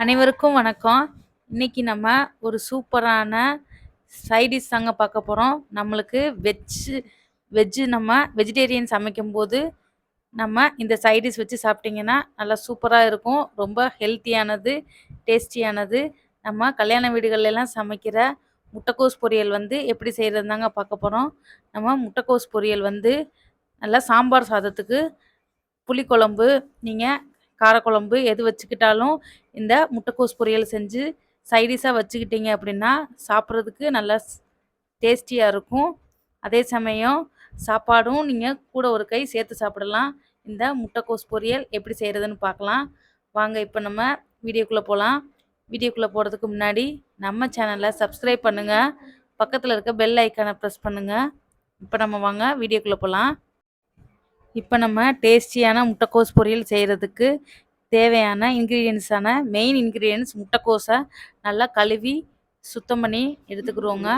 அனைவருக்கும் வணக்கம். இன்னைக்கு நம்ம ஒரு சூப்பரான சைடிஷ் தாங்க பார்க்க போகிறோம் நம்மளுக்கு வெஜ்ஜு வெஜ்ஜு நம்ம வெஜிடேரியன் சமைக்கும்போது நம்ம இந்த சைடிஷ் வச்சு சாப்பிட்டிங்கன்னா நல்லா சூப்பராக இருக்கும். ரொம்ப ஹெல்த்தியானது டேஸ்டியானது நம்ம கல்யாண வீடுகளிலெல்லாம் சமைக்கிற முட்டைக்கோஸ் பொரியல் வந்து எப்படி செய்கிறது தாங்க பார்க்க போகிறோம் நம்ம முட்டைக்கோஸ் பொரியல் வந்து நல்லா சாம்பார் சாதத்துக்கு புளிக்குழம்பு நீங்கள் காரக்குழம்பு எது வச்சுக்கிட்டாலும் இந்த முட்டைக்கோஸ் பொரியல் செஞ்சு சைடிஷாக வச்சுக்கிட்டீங்க அப்படின்னா சாப்பிட்றதுக்கு நல்லா டேஸ்டியாக இருக்கும். அதே சமயம் சாப்பாடும் நீங்கள் கூட ஒரு கை சேர்த்து சாப்பிடலாம். இந்த முட்டைக்கோஸ் பொரியல் எப்படி செய்கிறதுன்னு பார்க்கலாம். வாங்க இப்போ நம்ம வீடியோக்குள்ளே போகலாம் வீடியோக்குள்ளே போகிறதுக்கு முன்னாடி நம்ம சேனலை சப்ஸ்கிரைப் பண்ணுங்கள் பக்கத்தில் இருக்க பெல் ஐக்கானை ப்ரெஸ் பண்ணுங்கள் இப்போ நம்ம வாங்க வீடியோக்குள்ளே போகலாம் இப்போ நம்ம டேஸ்டியான முட்டைக்கோஸ் பொரியல் செய்கிறதுக்கு தேவையான இன்க்ரீடியன்ஸான மெயின் இன்க்ரீடியன்ஸ் முட்டைக்கோஸை நல்லா கழுவி சுத்தம் பண்ணி எடுத்துக்கிறோங்க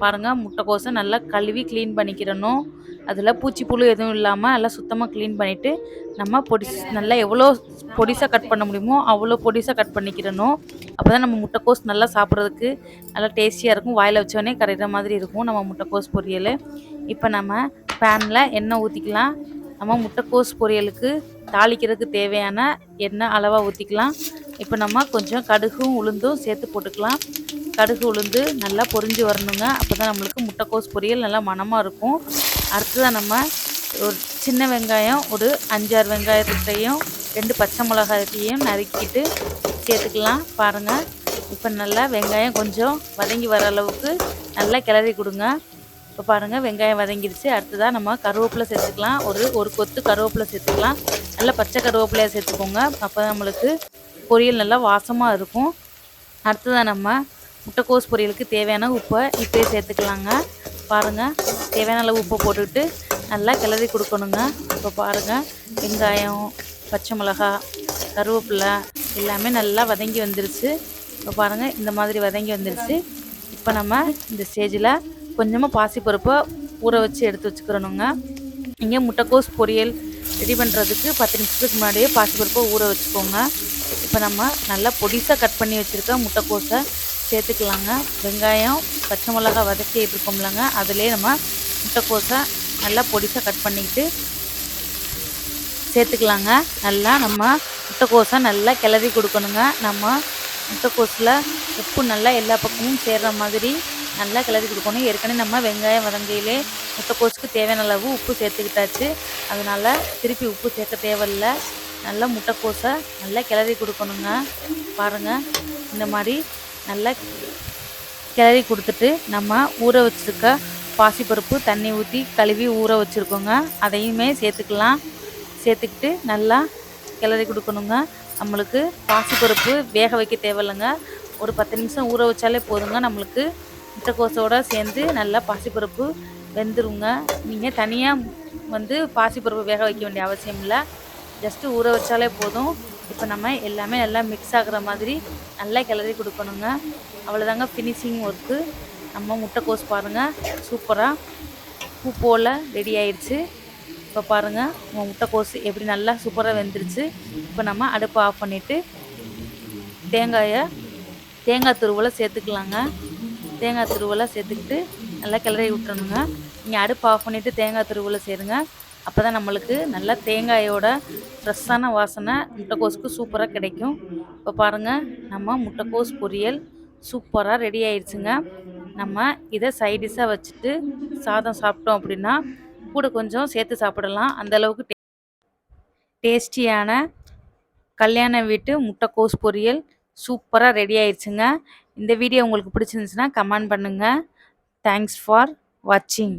பாருங்கள் முட்டைக்கோஸை நல்லா கழுவி க்ளீன் பண்ணிக்கிறணும். அதில் பூச்சி புழு எதுவும் இல்லாமல் நல்லா சுத்தமாக க்ளீன் பண்ணிவிட்டு நம்ம பொடி நல்லா எவ்வளோ பொடிசாக கட் பண்ண முடியுமோ அவ்வளோ பொடிசாக கட் பண்ணிக்கிறணும். அப்போ தான் நம்ம முட்டைக்கோஸ் நல்லா சாப்பிட்றதுக்கு நல்லா டேஸ்டியாக இருக்கும். வாயில் வச்சோடனே கரைகிற மாதிரி இருக்கும் நம்ம முட்டைக்கோஸ் பொரியல். இப்போ நம்ம பேனில் எண்ணெய் ஊற்றிக்கலாம் நம்ம முட்டைக்கோஸ் பொரியலுக்கு தாளிக்கிறதுக்கு தேவையான எண்ணெய் அளவாக ஊற்றிக்கலாம் இப்போ நம்ம கொஞ்சம் கடுகும் உளுந்தும் சேர்த்து போட்டுக்கலாம். கடுகு உளுந்து நல்லா பொரிஞ்சு வரணுங்க. அப்போ தான் நம்மளுக்கு முட்டைக்கோஸ் பொரியல் நல்லா மணமாக இருக்கும். அடுத்ததாக நம்ம ஒரு சின்ன வெங்காயம் ஒரு அஞ்சாறு வெங்காயத்தையும் ரெண்டு பச்சை மிளகாயத்தையும் நறுக்கிட்டு சேர்த்துக்கலாம். பாருங்கள் இப்போ நல்லா வெங்காயம் கொஞ்சம் வதங்கி வர அளவுக்கு நல்லா கிளறி கொடுங்க. இப்போ பாருங்கள் வெங்காயம் வதங்கிடுச்சு அடுத்ததாக நம்ம கருவேப்பிலை சேர்த்துக்கலாம். ஒரு ஒரு கொத்து கருவேப்பிலை சேர்த்துக்கலாம். நல்லா பச்சை கருவேப்பிலையாக சேர்த்துக்கோங்க. அப்போ நம்மளுக்கு பொரியல் நல்லா வாசமாக இருக்கும். அடுத்ததாக நம்ம முட்டைக்கோஸ் பொரியலுக்கு தேவையான உப்பை இப்போயே சேர்த்துக்கலாங்க. பாருங்கள் தேவையான அளவு உப்பை போட்டுக்கிட்டு நல்லா கிளறி கொடுக்கணுங்க. இப்போ பாருங்கள் வெங்காயம் பச்சை மிளகா கருவேப்பிலை எல்லாமே நல்லா வதங்கி வந்துருச்சு. இப்போ பாருங்கள் இந்த மாதிரி வதங்கி வந்துருச்சு. இப்போ நம்ம இந்த ஸ்டேஜில் கொஞ்சமாக பாசிப்பருப்பை ஊற வச்சு எடுத்து வச்சுக்கிறணுங்க. இங்கே முட்டைக்கோஸ் பொரியல் ரெடி பண்ணுறதுக்கு பத்து நிமிஷத்துக்கு முன்னாடியே பாசிப்பருப்பை ஊற வச்சுக்கோங்க. இப்போ நம்ம நல்லா பொடிசாக கட் பண்ணி வச்சுருக்க முட்டைக்கோஸை சேர்த்துக்கலாங்க. வெங்காயம் பச்சை மிளகா வதக்கி இருக்கோம்லங்க அதிலே நம்ம முட்டைக்கோஸை நல்லா பொடிசாக கட் பண்ணிக்கிட்டு சேர்த்துக்கலாங்க. நல்லா நம்ம முட்டைக்கோஸை நல்லா கிளறி கொடுக்கணுங்க. நம்ம முட்டைக்கோஸில் உப்பு நல்லா எல்லா பக்கமும் சேர்கிற மாதிரி நல்லா கிளறி கொடுக்கணும். ஏற்கனவே நம்ம வெங்காயம் வதங்கையிலே முட்டைக்கோஸுக்கு தேவையான அளவு உப்பு சேர்த்துக்கிட்டாச்சு. அதனால் திருப்பி உப்பு சேர்க்க தேவையில்ல. நல்லா முட்டைக்கோஸை நல்லா கிளறி கொடுக்கணுங்க. பாருங்கள் இந்த மாதிரி நல்லா கிளறி கொடுத்துட்டு நம்ம ஊற வச்சுருக்க பாசிப்பருப்பு தண்ணி ஊற்றி கழுவி ஊற வச்சுருக்கோங்க. அதையுமே சேர்த்துக்கலாம். சேர்த்துக்கிட்டு நல்லா கிளறி கொடுக்கணுங்க. நம்மளுக்கு பாசிப்பருப்பு வேக வைக்க தேவையில்லைங்க. ஒரு பத்து நிமிஷம் ஊற வச்சாலே போதுங்க. நம்மளுக்கு முட்டைக்கோசோடு சேர்ந்து நல்லா பாசிப்பருப்பு வெந்துருங்க. நீங்கள் தனியாக வந்து பாசிப்பருப்பு வேக வைக்க வேண்டிய அவசியம் இல்லை. ஜஸ்ட்டு ஊற வச்சாலே போதும். இப்போ நம்ம எல்லாமே நல்லா மிக்ஸ் ஆகிற மாதிரி நல்லா கிளறி கொடுக்கணுங்க. அவ்வளோதாங்க ஃபினிஷிங் ஒர்க்கு நம்ம முட்டைக்கோஸ் பாருங்கள் சூப்பராக பூ போல் ரெடி ஆயிடுச்சு. இப்போ பாருங்கள் உங்கள் முட்டைக்கோஸ் எப்படி நல்லா சூப்பராக வெந்துருச்சு. இப்போ நம்ம அடுப்பை ஆஃப் பண்ணிவிட்டு தேங்காயை தேங்காய் துருவலை சேர்த்துக்கலாங்க. தேங்காய் துருவெல்லாம் சேர்த்துக்கிட்டு நல்லா கிளறி விட்டுறணுங்க. நீங்கள் அடுப்பு ஆஃப் பண்ணிவிட்டு தேங்காய் துருவலை சேருங்க. அப்போ தான் நம்மளுக்கு நல்லா தேங்காயோட ஃப்ரெஷ்ஷான வாசனை முட்டைக்கோஸுக்கு சூப்பராக கிடைக்கும். இப்போ பாருங்கள் நம்ம முட்டைக்கோஸ் பொரியல் சூப்பராக ரெடி ஆயிடுச்சுங்க. நம்ம இதை சைடிஷாக வச்சுட்டு சாதம் சாப்பிட்டோம் அப்படின்னா கூட கொஞ்சம் சேர்த்து சாப்பிடலாம். அந்தளவுக்கு டேஸ்டியான கல்யாண வீட்டு முட்டைக்கோஸ் பொரியல் சூப்பராக ரெடி ஆயிடுச்சுங்க. இந்த வீடியோ உங்களுக்கு பிடிச்சிருந்துச்சுன்னா கமெண்ட் பண்ணுங்கள் தேங்க்ஸ் ஃபார் வாட்சிங்